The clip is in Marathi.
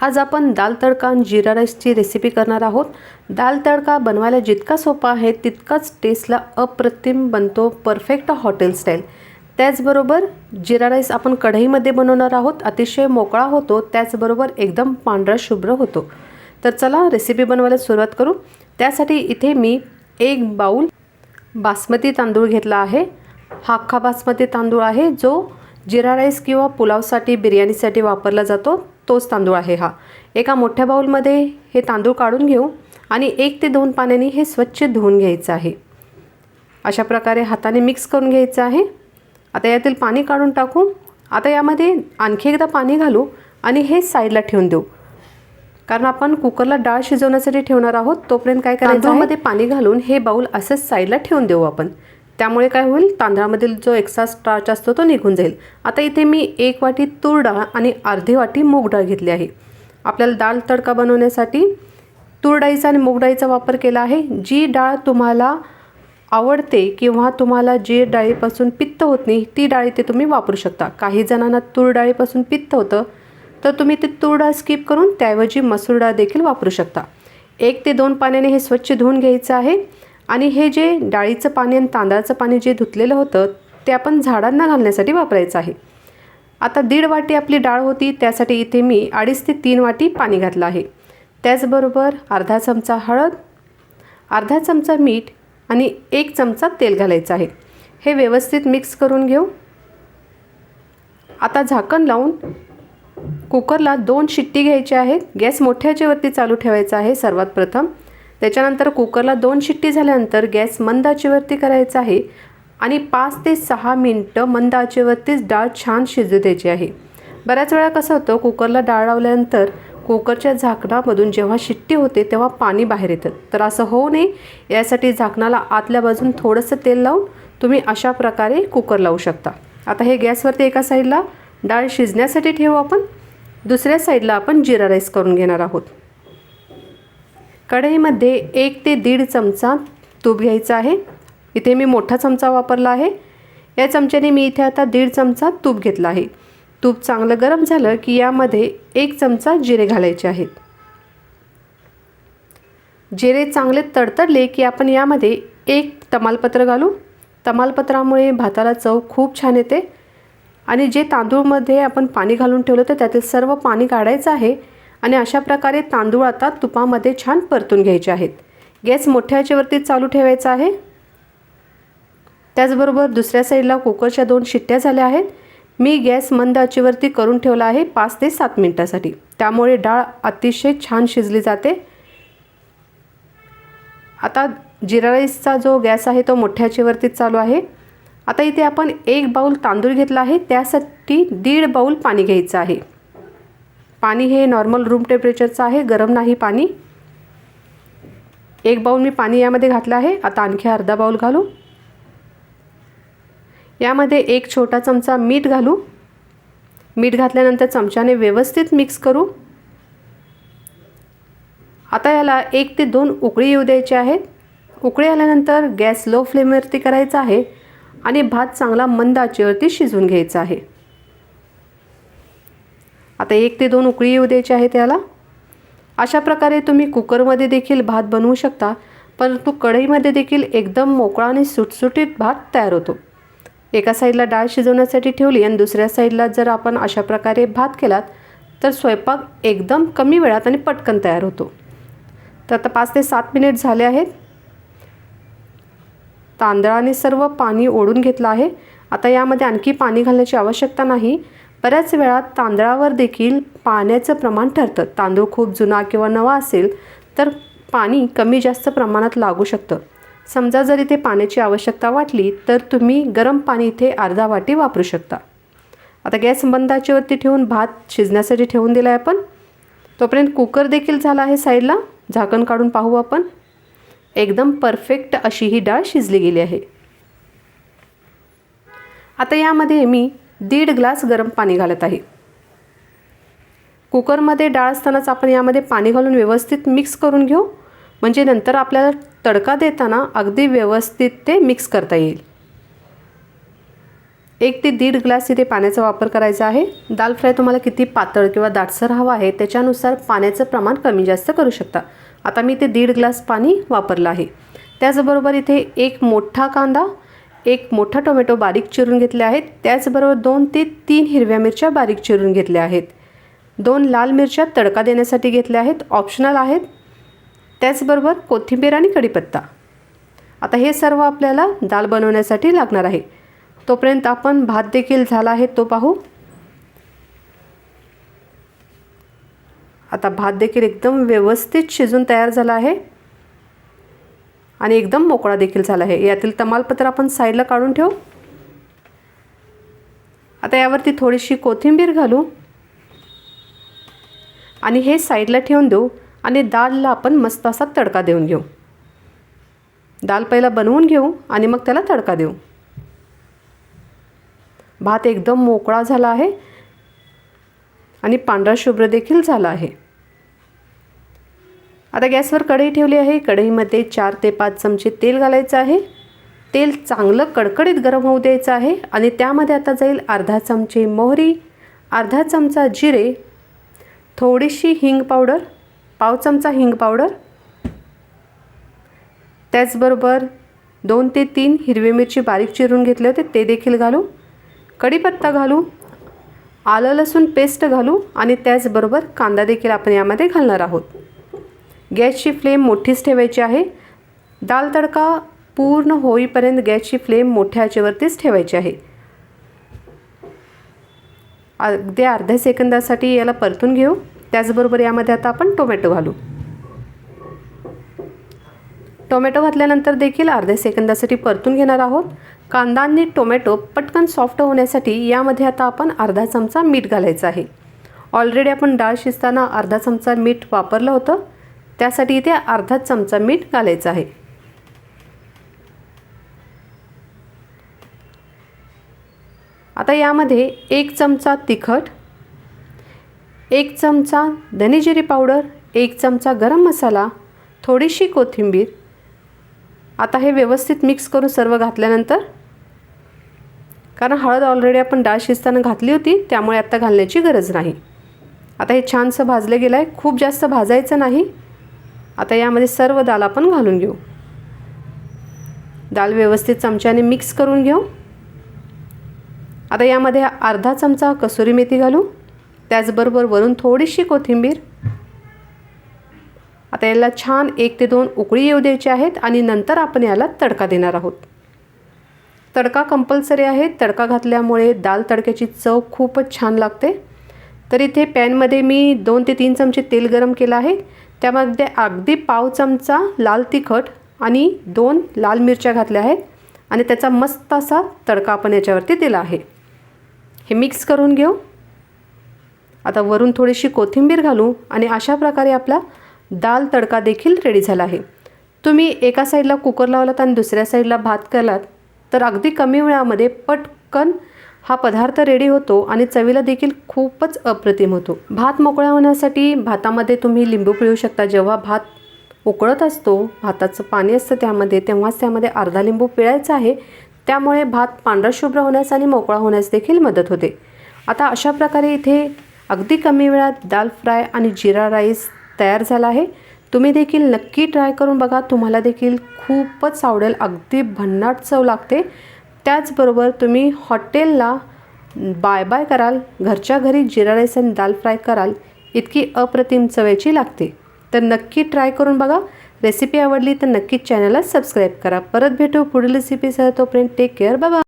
आज आपण दाल तडका आणि जिरा राईसची रेसिपी करणार आहोत. दाल तडका बनवायला जितका सोपा आहे तितकाच टेस्टला अप्रतिम बनतो परफेक्ट हॉटेल स्टाईल त्याचबरोबर जिरा राईस आपण कढईमध्ये बनवणार आहोत. अतिशय मोकळा होतो त्याचबरोबर एकदम पांढरा शुभ्र होतो. तर चला रेसिपी बनवायला सुरुवात करू. त्यासाठी इथे मी एक बाऊल बासमती तांदूळ घेतला आहे. हा अख्खा बासमती तांदूळ आहे जो जिरा राईस किंवा पुलावसाठी बिर्याणीसाठी वापरला जातो. तोच तांदूळ आहे हा. एका मोठ्या बाऊलमध्ये हे तांदूळ काढून घेऊ आणि एक ते दोन पाण्याने हे स्वच्छ धुवून घ्यायचं आहे. अशा प्रकारे हाताने मिक्स करून घ्यायचं आहे. आता यातील पाणी काढून टाकू. आता यामध्ये आणखी एकदा पाणी घालू आणि हे साईडला ठेवून देऊ. कारण आपण कुकरला डाळ शिजवण्यासाठी ठेवणार आहोत तोपर्यंत काय करायचं मध्ये पाणी घालून हे बाऊल असंच साईडला ठेवून देऊ आपण. त्यामुळे काय होईल? तांदळामधील जो एक्स्ट्रा स्टार्च असतो तो निघून जाईल. आता इथे मी एक वाटी तूर डाळ आणि अर्धी वाटी मूग डाळ घेतली आहे. आपल्याला दाल तडका बनवण्यासाठी तूर डाळीचा आणि मूग डाळीचा वापर केला आहे. जी डाळ तुम्हाला आवडते किंवा तुम्हाला जी डाळीपासून पित्त होत नाही ती डाळी ते तुम्ही वापरू शकता. काही जणांना तूर डाळीपासून पित्त होतं तर तुम्ही ते तूर डाळ स्किप करून त्याऐवजी मसूर डाळ देखील वापरू शकता. एक ते दोन पाण्याने हे स्वच्छ धुवून घ्यायचं आहे. आणि हे जे डाळीचं पाणी आणि तांदळाचं पाणी जे धुतलेलं होतं ते आपण झाडांना घालण्यासाठी वापरायचं आहे. आता दीड वाटी आपली डाळ होती त्यासाठी इथे मी अडीच ते तीन वाटी पाणी घातलं आहे. त्याचबरोबर अर्धा चमचा हळद अर्धा चमचा मीठ आणि एक चमचा तेल घालायचं आहे. हे व्यवस्थित मिक्स करून घेऊ. आता झाकण लावून कुकरला दोन शिट्टी घ्यायची आहेत गॅस मोठ्याच्यावरती चालू ठेवायचा आहे सर्वात प्रथम. त्याच्यानंतर कुकरला दोन शिट्टी झाल्यानंतर गॅस मंद आचेवरती करायचा आहे आणि पाच ते सहा मिनटं मंद आचेवरतीच डाळ छान शिजू द्यायची आहे. बऱ्याच वेळा कसं होतं कुकरला डाळ लावल्यानंतर कुकरच्या झाकणामधून जेव्हा शिट्टी होते तेव्हा पाणी बाहेर येतं. तर असं होऊ नये. यासाठी झाकणाला आतल्या बाजून थोडंसं तेल लावून तुम्ही अशा प्रकारे कुकर लावू शकता. आता हे गॅसवरती एका साईडला डाळ शिजण्यासाठी ठेवू आपण. दुसऱ्या साईडला आपण जिरा राईस करून घेणार आहोत. कढईमध्ये एक ते दीड चमचा तूप घ्यायचा आहे. इथे मी मोठा चमचा वापरला आहे. या चमच्याने मी इथे आता दीड चमचा तूप घेतला आहे. तूप चांगलं गरम झालं की यामध्ये एक चमचा जिरे घालायचे आहेत. जिरे चांगले तडतडले की आपण यामध्ये एक तमालपत्र घालू. तमालपत्रामुळे भाताला चव खूप छान येते. आणि जे तांदूळमध्ये आपण पाणी घालून ठेवलं तर त्यातील सर्व पाणी काढायचं आहे. आणि अशा प्रकारे तांदूळ आता तुपामध्ये छान परतून घ्यायचे आहेत. गॅस मोठ्या याच्यावरती चालू ठेवायचा आहे. त्याचबरोबर दुसऱ्या साईडला कुकरच्या दोन शिट्ट्या झाल्या आहेत. मी गॅस मंद आचेवरती करून ठेवला आहे पाच ते सात मिनटासाठी. त्यामुळे डाळ अतिशय छान शिजली जाते. आता जिरा राईसचा जो गॅस आहे तो मोठ्या आचेवरतीच चालू आहे. आता इथे आपण एक बाऊल तांदूळ घेतला आहे. त्यासाठी दीड बाऊल पाणी घ्यायचं आहे. पाणी हे नॉर्मल रूम टेम्परेचरचं आहे गरम नाही पाणी. एक बाऊल मी पाणी यामध्ये घातलं आहे आता आणखी अर्धा बाऊल घालू. यामध्ये एक छोटा चमचा मीठ घालू. मीठ घातल्यानंतर चमच्याने व्यवस्थित मिक्स करू. आता याला एक ते दोन उकळी येऊ द्यायचे आहेत. उकळी आल्यानंतर गॅस लो फ्लेमवरती करायचा आहे आणि भात चांगला मंद आचेवरती शिजवून घ्यायचा आहे. आता एक ते दोन उकळी येऊ द्यायची आहे त्याला. अशा प्रकारे तुम्ही कुकरमध्ये देखील भात बनवू शकता परंतु कढईमध्ये देखील एकदम मोकळा आणि सुटसुटीत भात तयार होतो. एका साईडला डाळ शिजवण्यासाठी ठेवली आणि दुसऱ्या साईडला जर आपण अशा प्रकारे भात केलात तर स्वयंपाक एकदम कमी वेळात आणि पटकन तयार होतो. तर आता पाच ते सात मिनिट झाले आहेत. तांदळाने सर्व पाणी ओढून घेतलं आहे. आता यामध्ये आणखी पाणी घालण्याची आवश्यकता नाही. बऱ्याच वेळा तांदळावर देखील पाण्याचं प्रमाण ठरतं. तांदूळ खूप जुना किंवा नवा असेल तर पाणी कमी जास्त प्रमाणात लागू शकतं. समजा जर इथे पाण्याची आवश्यकता वाटली तर तुम्ही गरम पाणी इथे अर्धा वाटी वापरू शकता. आता गॅस बंदाच्यावरती ठेवून भात शिजण्यासाठी ठेवून दिला आहे आपण. तोपर्यंत कुकर देखील झाला आहे साईडला. झाकण काढून पाहू आपण. एकदम परफेक्ट अशी ही डाळ शिजली गेली आहे. आता यामध्ये मी दीड ग्लास गरम पाणी घालत आहे. कुकरमध्ये डाळ असतानाच आपण यामध्ये पाणी घालून व्यवस्थित मिक्स करून घेऊ. म्हणजे नंतर आपल्याला तडका देताना अगदी व्यवस्थित ते मिक्स करता येईल. एक ते दीड ग्लास इथे पाण्याचा वापर करायचा आहे. दाल फ्राय तुम्हाला किती पातळ किंवा दाटसर हवा आहे त्याच्यानुसार पाण्याचं प्रमाण कमी जास्त करू शकता. आता मी इथे दीड ग्लास पाणी वापरलं आहे. त्याचबरोबर इथे एक मोठा कांदा एक मोठा टोमॅटो बारीक चिरून घेतले आहेत. त्याचबरोबर दोन ते तीन हिरव्या मिरच्या बारीक चिरून घेतल्या आहेत. दोन लाल मिरच्या तडका देण्यासाठी घेतल्या आहेत. ऑप्शनल आहेत. त्याचबरोबर कोथिंबीर आणि कढीपत्ता. आता हे सर्व आपल्याला दाल बनवण्यासाठी लागणार आहे. तोपर्यंत आपण भात देखील झाला आहे तो पाहू. आता भात देखील एकदम व्यवस्थित शिजून तयार झाला आहे. आणि एकदम मोकळा देखील झाला आहे. यातील तमालपत्र आपण साईडला काढून ठेवू. आता यावरती थोडीशी कोथिंबीर घालू. आणि हे साईडला ठेवून देऊ. आणि दालला आपण मस्त असा तडका देऊन घेऊ. दाल पहिला बनवून घेऊ आणि मग त्याला तडका देऊ. भात एकदम मोकळा झाला आहे. आणि पांढरा शुभ्र देखील झाला आहे. आता गॅसवर कढई ठेवली आहे. कढईमध्ये चार ते पाच चमचे तेल घालायचं आहे. तेल चांगलं कडकडीत गरम होऊ द्यायचं आहे आणि त्यामध्ये आता जाईल अर्धा चमचे मोहरी अर्धा चमचा जिरे थोडीशी हिंग पावडर पाव चमचा हिंग पावडर. त्याचबरोबर दोन ते तीन हिरवी मिरची बारीक चिरून घेतले होते ते देखील घालू. कढीपत्ता घालू आलं लसूण पेस्ट घालू आणि त्याचबरोबर कांदा देखील आपण यामध्ये घालणार आहोत. गॅसची फ्लेम मोठीच ठेवायची आहे. दाल तडका पूर्ण होईपर्यंत गॅसची फ्लेम मोठ्या आचेवरतीच ठेवायची आहे. अगदी अर्ध्या सेकंदासाठी याला परतून घेऊ. त्याचबरोबर यामध्ये आता आपण टोमॅटो घालू. टोमॅटो घातल्यानंतर देखील अर्ध्या सेकंदासाठी परतून घेणार आहोत. कांदा आणि टोमॅटो पटकन सॉफ्ट होण्यासाठी यामध्ये आता आपण अर्धा चमचा मीठ घालायचं आहे. ऑलरेडी आपण डाळ शिजताना अर्धा चमचा मीठ वापरलं होतं. त्यासाठी इथे अर्धा चमचा मीठ घालायचं आहे. आता यामध्ये एक चमचा तिखट एक चमचा धनेजिरी पावडर एक चमचा गरम मसाला थोडीशी कोथिंबीर. आता हे व्यवस्थित मिक्स करून सर्व घातल्यानंतर कारण हळद ऑलरेडी आपण डाळ शिजताना घातली होती त्यामुळे आत्ता घालण्याची गरज नाही. आता हे छानसं भाजलं गेलं आहे खूप जास्त भाजायचं नाही. आता यामध्ये सर्व दाल आपण घालून घेऊ. दाल व्यवस्थित चमच्याने मिक्स करून घेऊ. आता यामध्ये अर्धा चमचा कसुरी मेथी घालू. त्याचबरोबर वरून थोडीशी कोथिंबीर. आता याला छान एक ते दोन उकळी येऊ द्यायची आहेत आणि नंतर आपण याला तडका देणार आहोत. तडका कंपल्सरी आहे. तडका घातल्यामुळे दाल तडक्याची चव खूपच छान लागते. तर इथे पॅनमध्ये मी दोन ते तीन चमचे तेल गरम केलं आहे. त्यामध्ये अगदी पाव चमचा लाल तिखट आणि दोन लाल मिरच्या घातल्या आहेत आणि त्याचा मस्त असा तडका आपण याच्यावरती दिला आहे. हे मिक्स करून घेऊ. आता वरून थोडीशी कोथिंबीर घालू आणि अशा प्रकारे आपला दाल तडका देखील रेडी झाला आहे. तुम्ही एका साईडला कुकर लावलात आणि दुसऱ्या साईडला भात केलात तर अगदी कमी वेळामध्ये पटकन हा पदार्थ रेडी होतो आणि चवीला देखील खूपच अप्रतिम होतो. भात मोकळा होण्यासाठी भातामध्ये तुम्ही लिंबू पिळू शकता. जेव्हा भात उकळत असतो भाताचं पाणी असतं त्यामध्ये तेव्हाच त्यामध्ये अर्धा लिंबू पिळायचा आहे. त्यामुळे भात पांढरा शुभ्र होण्यास आणि मोकळा होण्यास देखील मदत होते. आता अशा प्रकारे इथे अगदी कमी वेळात दाल फ्राय आणि जिरा राईस तयार झाला आहे. तुम्ही देखील नक्की ट्राय करून बघा. तुम्हाला देखील खूपच आवडेल. अगदी भन्नाट चव लागते. त्याचबरोबर तुम्ही हॉटेलला बाय बाय कराल घरच्या घरी जिरा राईस आणि दाल फ्राय कराल इतकी अप्रतिम चवेची लागते. तर नक्की ट्राय करून बघा. रेसिपी आवडली तर नक्कीच चॅनलला सबस्क्राईब करा. परत भेटू पुढील रेसिपीसह तोपर्यंत टेक केअर बाबा